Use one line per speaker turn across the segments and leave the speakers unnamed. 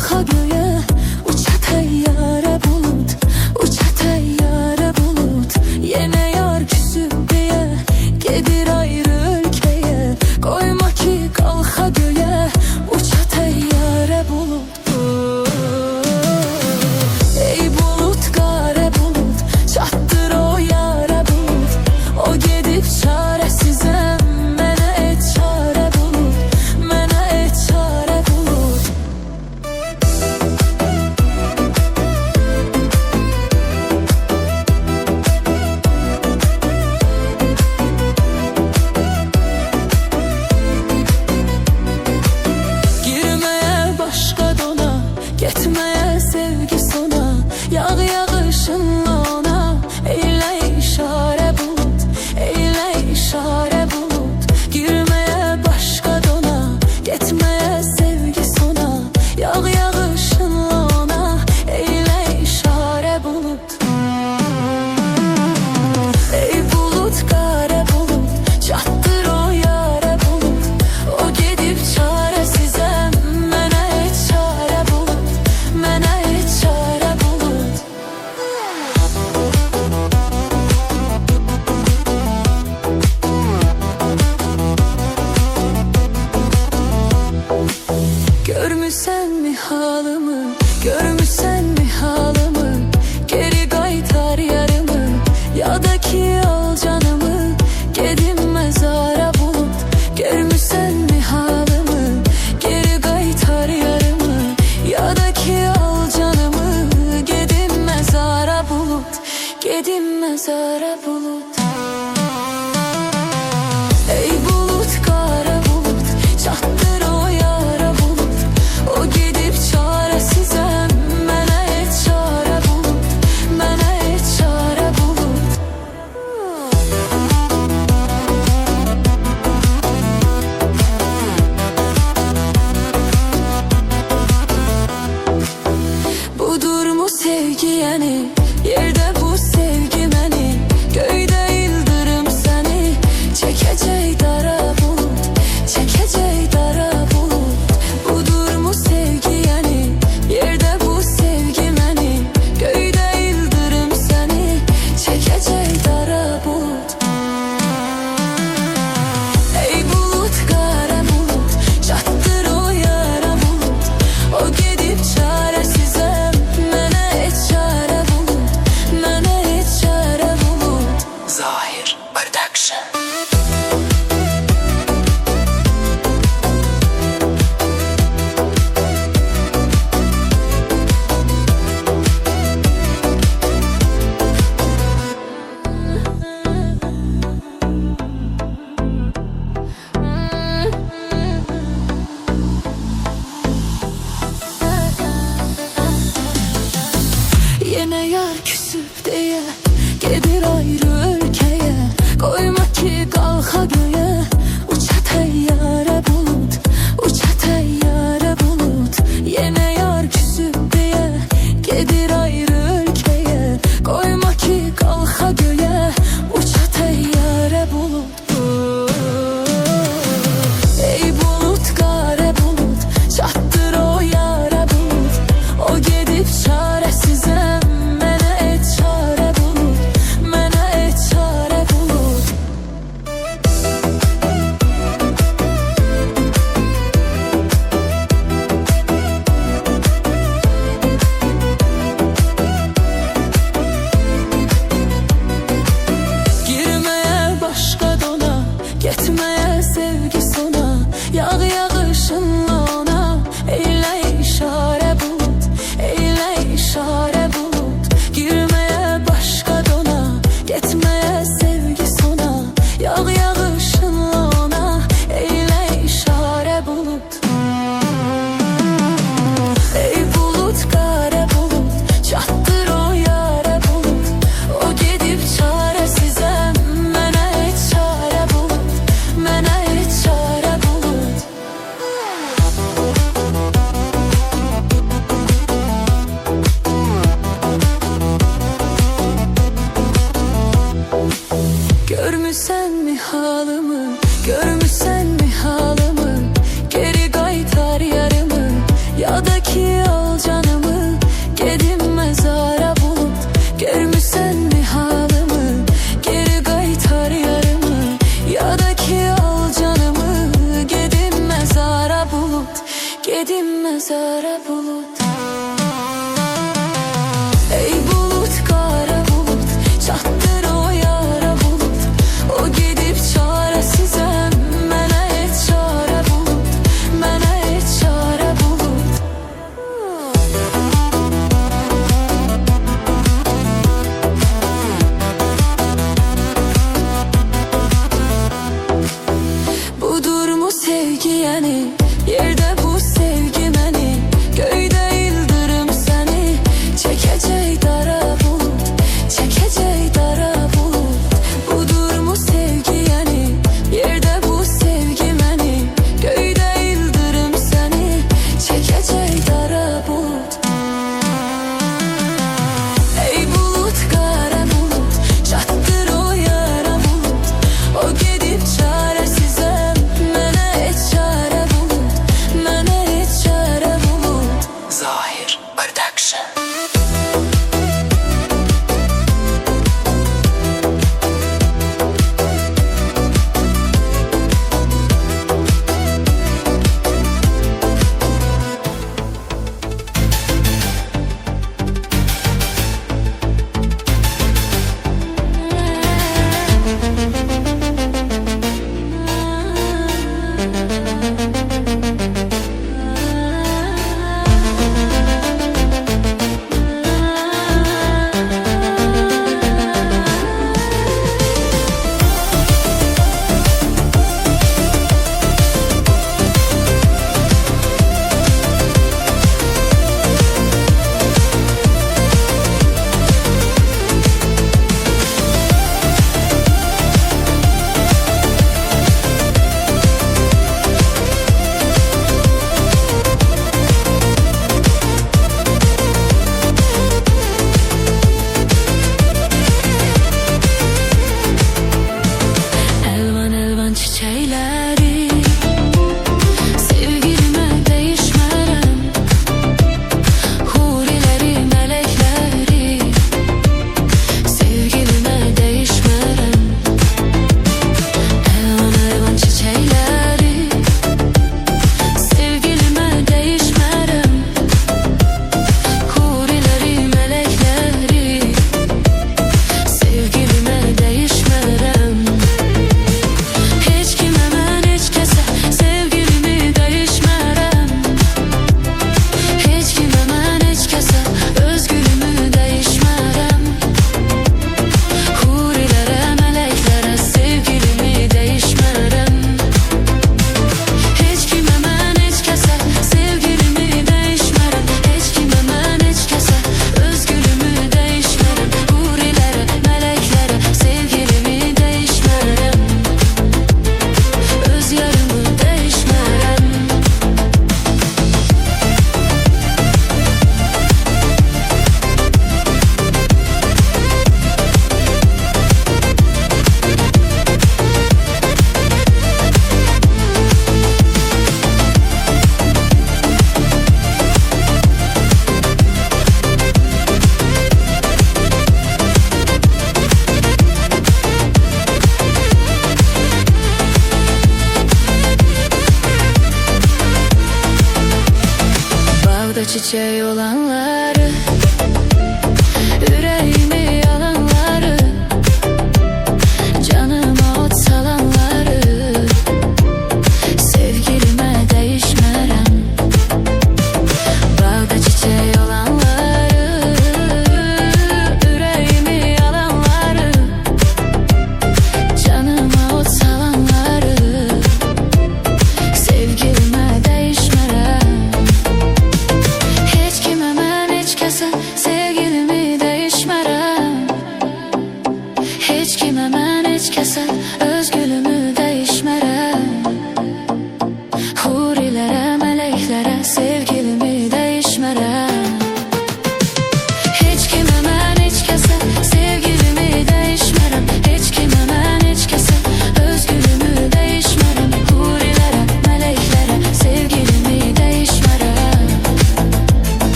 kalxa göğe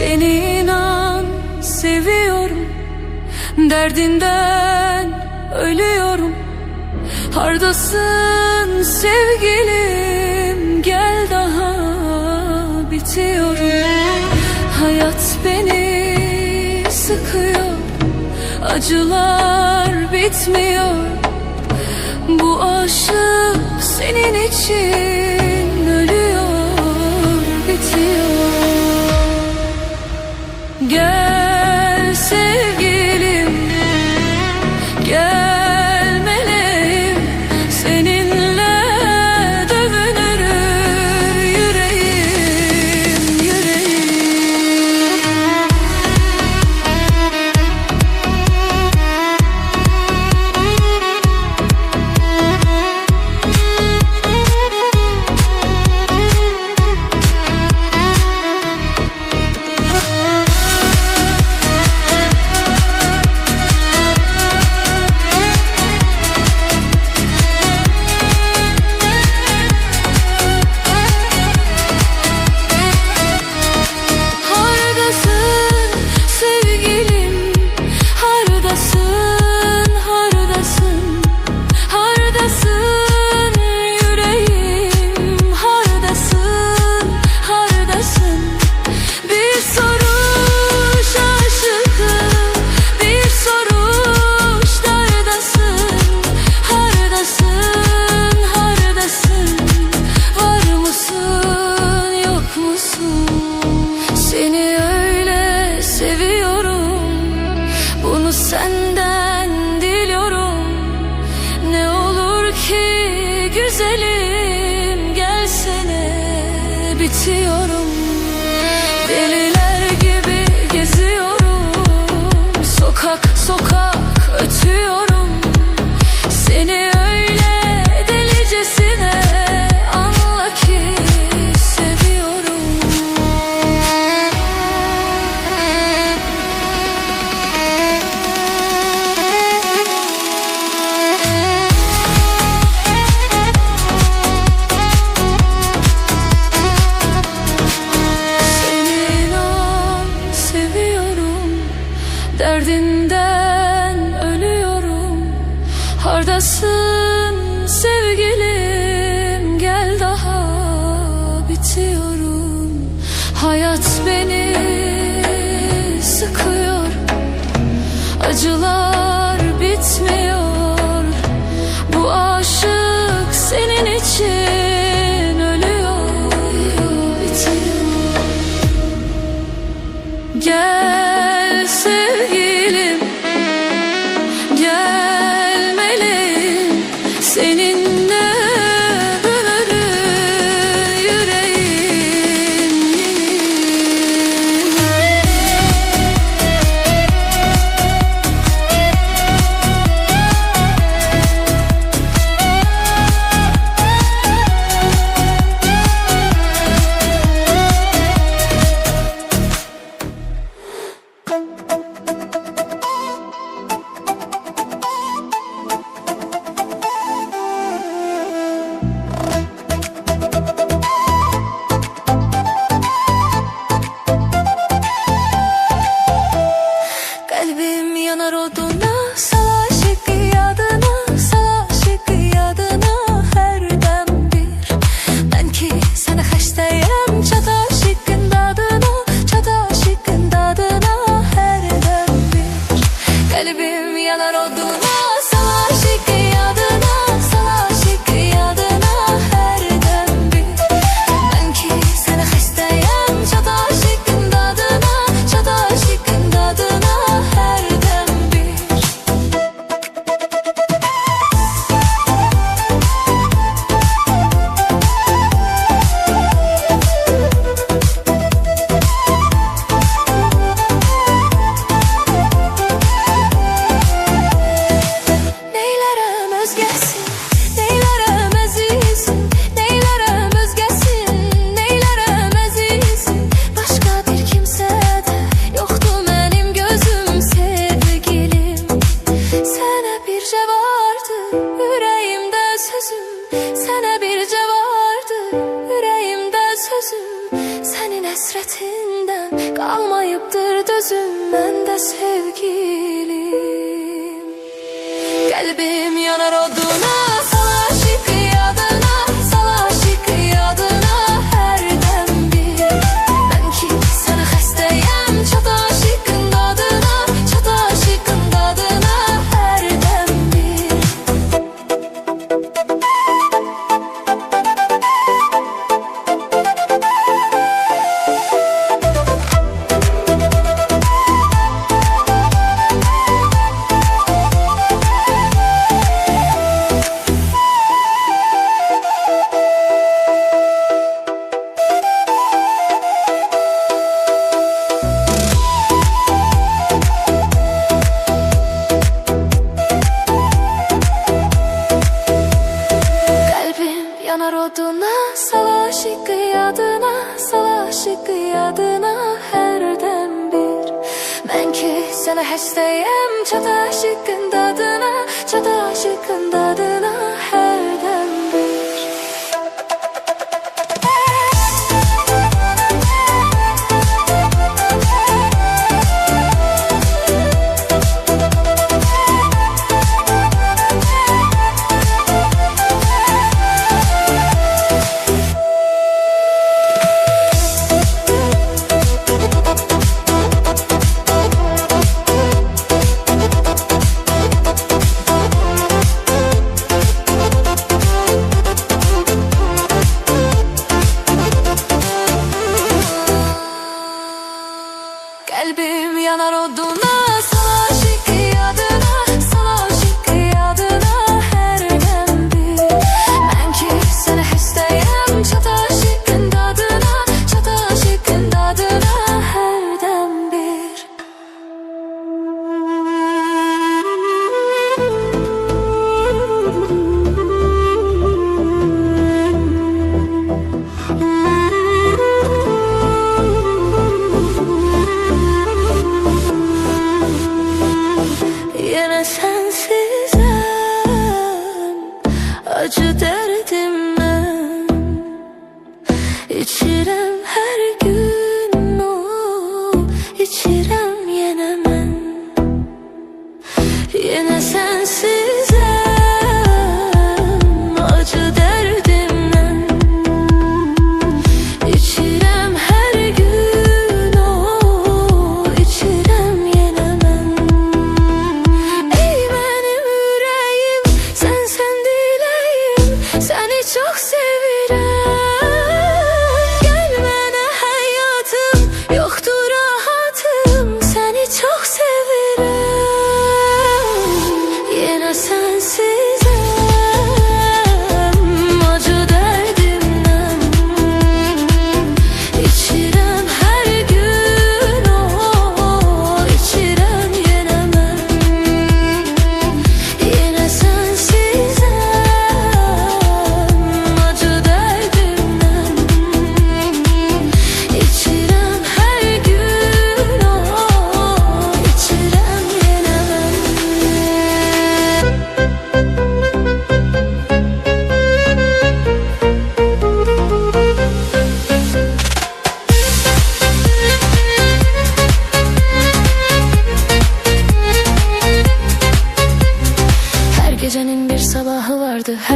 Seni inan seviyorum. Derdinden ölüyorum. Hardasın sevgilim Gel daha bitiyorum. Hayat beni sıkıyor Acılar bitmiyor. Bu aşık senin için.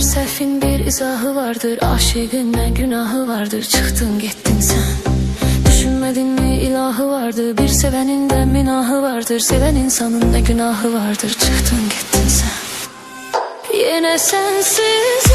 Her sefin bir izahı vardır Aşığın ne günahı vardır. Çıktın gittin sen. Düşünmedin mi ilahı vardı? Bir sevenin de minahı vardır. Seven insanın ne günahı vardır. Çıktın gittin sen. Yine sensiz